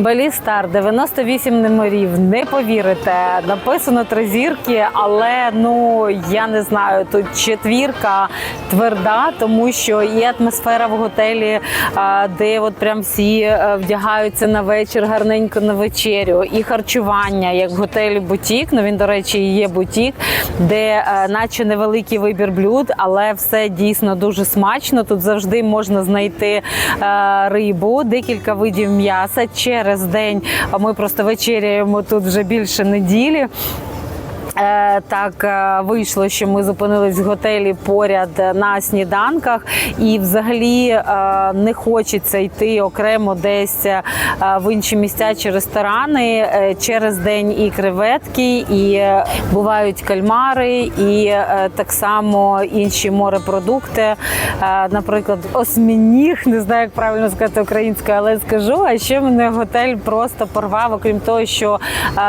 Балістар 98 номерів. Не повірите, написано три зірки, але ну я не знаю. Тут четвірка тверда, тому що і атмосфера в готелі, де от прям всі е, вдягаються на вечір, гарненько на вечерю, і харчування, як в готелі Бутік. Ну він, до речі, є бутік, де е, наче невеликий вибір блюд, але все дійсно дуже смачно. Тут завжди можна знайти е, рибу, декілька видів м'яса. Через день а ми просто вечеряємо тут вже більше неділі. Е, Так е, вийшло, що ми зупинились в готелі поряд на сніданках, і взагалі е, не хочеться йти окремо десь в інші місця чи ресторани. Через день і креветки, і бувають кальмари, і так само інші морепродукти. Наприклад, осьмініг, не знаю, як правильно сказати українською, але скажу. А ще мене готель просто порвав, окрім того, що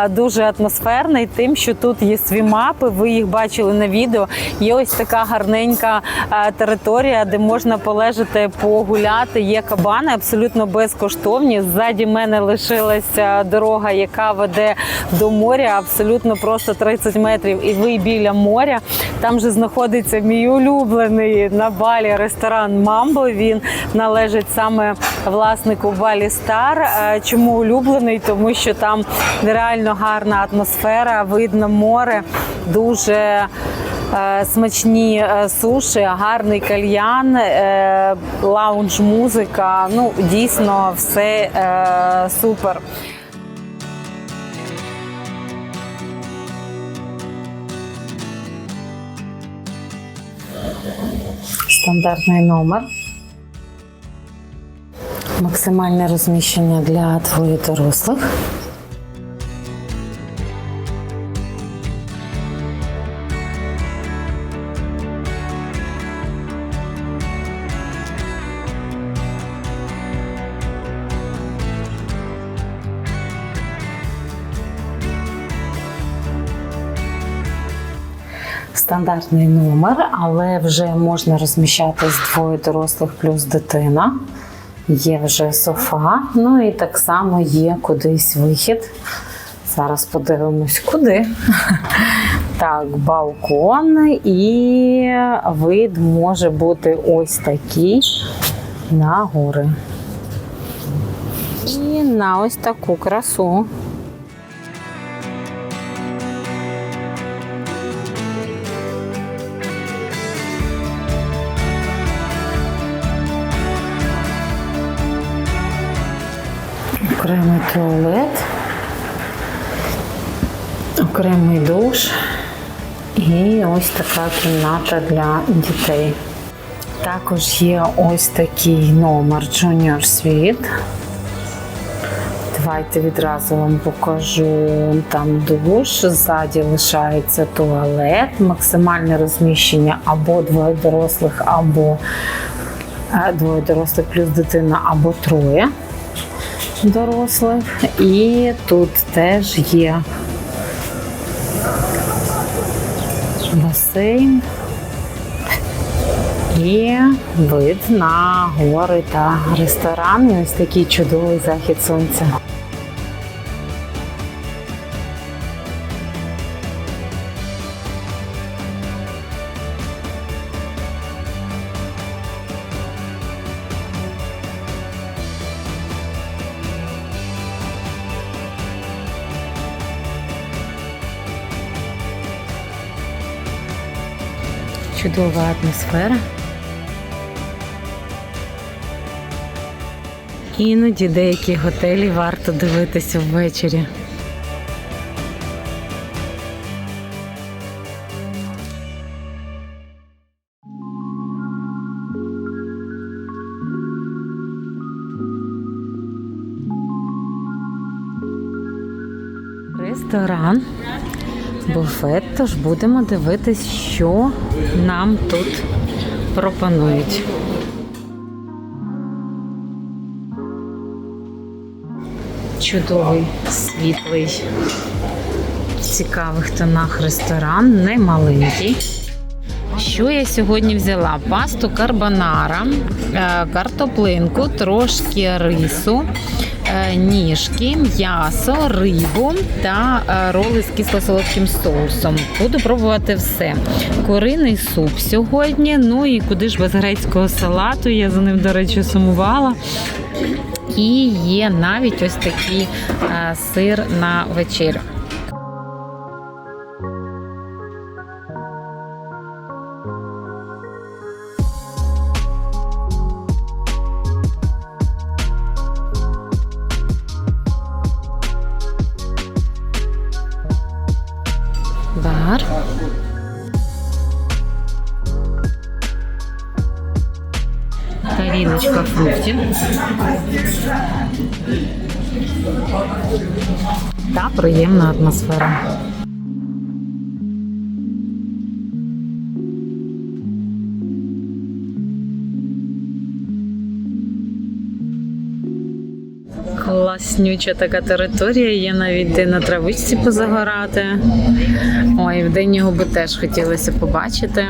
дуже атмосферний, тим, що тут є свімапи, ви їх бачили на відео. Є ось така гарненька е, територія, де можна полежати, погуляти. Є кабани абсолютно безкоштовні. Ззаді мене лишилася дорога, яка веде до моря, абсолютно просто 30 метрів, і ви біля моря. Там же знаходиться мій улюблений на балі ресторан Мамбо. Він належить саме власнику Балі Стар. Е, Чому улюблений? Тому що там нереально гарна атмосфера, видно море, дуже е, смачні е, суші, гарний кальян, лаунж музика. Ну дійсно все супер. Стандартний номер. Максимальне розміщення для двоє дорослих. Стандартний номер, але вже можна розміщатись двоє дорослих плюс дитина. Є вже софа, ну і так само є кудись вихід. Зараз подивимось, куди. Так, балкон, і вид може бути ось такий на гори. І на ось таку красу. Окремий туалет, окремий душ і ось така кімната для дітей. Також є ось такий номер Junior Suite. Давайте відразу вам покажу там душ, ззаді лишається туалет, максимальне розміщення або двоє дорослих, або е, двоє дорослих плюс дитина, або троє дорослих. І тут теж є басейн і вид на гори та ресторан. І ось такий чудовий захід сонця. Чудова атмосфера. Іноді деякі готелі варто дивитися ввечері. Ресторан, буфет, тож будемо дивитись, що нам тут пропонують. Чудовий, світлий, в цікавих тонах ресторан, не маленький. Що я сьогодні взяла? Пасту карбонара, е, картоплинку, трошки рису, ніжки, м'ясо, рибу та е, роли з кисло-солодким соусом. Буду пробувати все. Куриний суп сьогодні. Ну і куди ж без грецького салату. Я за ним, до речі, сумувала. І є навіть ось такий е, сир на вечерю. Тарілочка фруктів. Та приємна атмосфера. Класнюча така територія, є навіть де на травичці позагорати. Ой, в день його би теж хотілося побачити.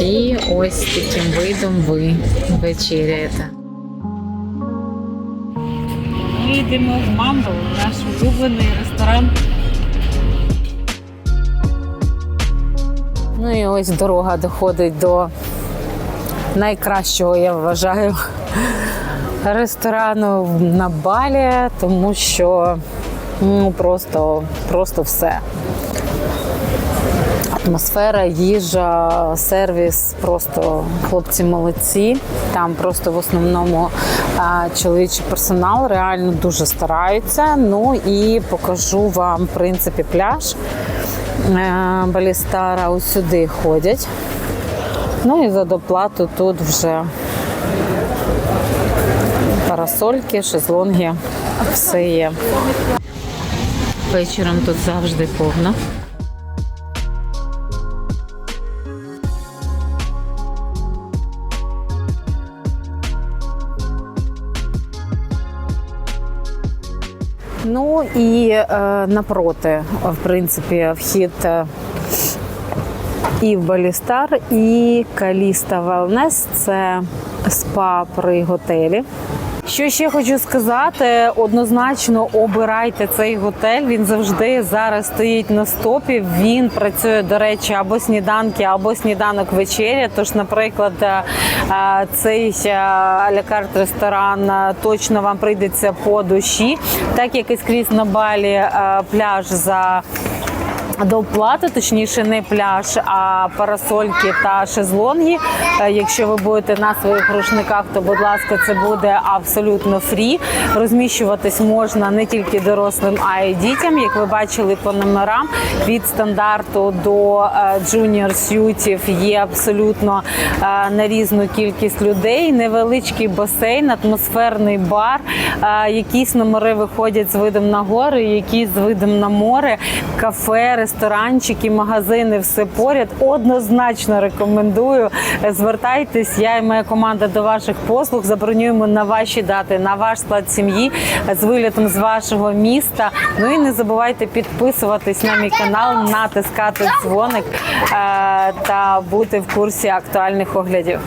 І ось таким видом ви вечеряєте. Ми йдемо в Мамбл, наш улюблений ресторан. Ну і ось дорога доходить до найкращого, я вважаю, ресторану на Балі, тому що ну, просто, просто все. Атмосфера, їжа, сервіс, просто хлопці молодці. Там просто в основному чоловічий персонал реально дуже стараються. Ну і покажу вам, в принципі, пляж. Е, Балістара ось сюди ходять. Ну і за доплату тут вже парасольки, шезлонги, все є. Вечором тут завжди повно. Ну і е, напроти, в принципі, вхід е, і в Балістар, і Каліста Велнес це спа при готелі. Що ще хочу сказати, однозначно обирайте цей готель. Він завжди зараз стоїть на стопі. Він працює, до речі, або сніданки, або сніданок вечеря. Тож, наприклад, е, е, цей алякарт ресторан е, точно вам прийдеться по душі, так як і скрізь на балі е, пляж за до точніше, не пляж, а парасольки та шезлонги. Е, Якщо ви будете на своїх рушниках, то будь ласка, це буде абсолютно фрі. Розміщуватись можна не тільки дорослим, а й дітям. Як ви бачили по номерам, від стандарту до е, джуніор сютів є абсолютно е, на різну кількість людей. Невеличкий басейн, атмосферний бар. Е, Якісь номери виходять з видом на гори, якісь з видом на море, кафе, ресторанчики, магазини, все поряд. Однозначно рекомендую. Звертайтесь, я і моя команда до ваших послуг. Забронюємо на ваші дати, на ваш склад сім'ї з вилітом з вашого міста. Ну і не забувайте підписуватись на мій канал, натискати дзвоник е, та бути в курсі актуальних оглядів.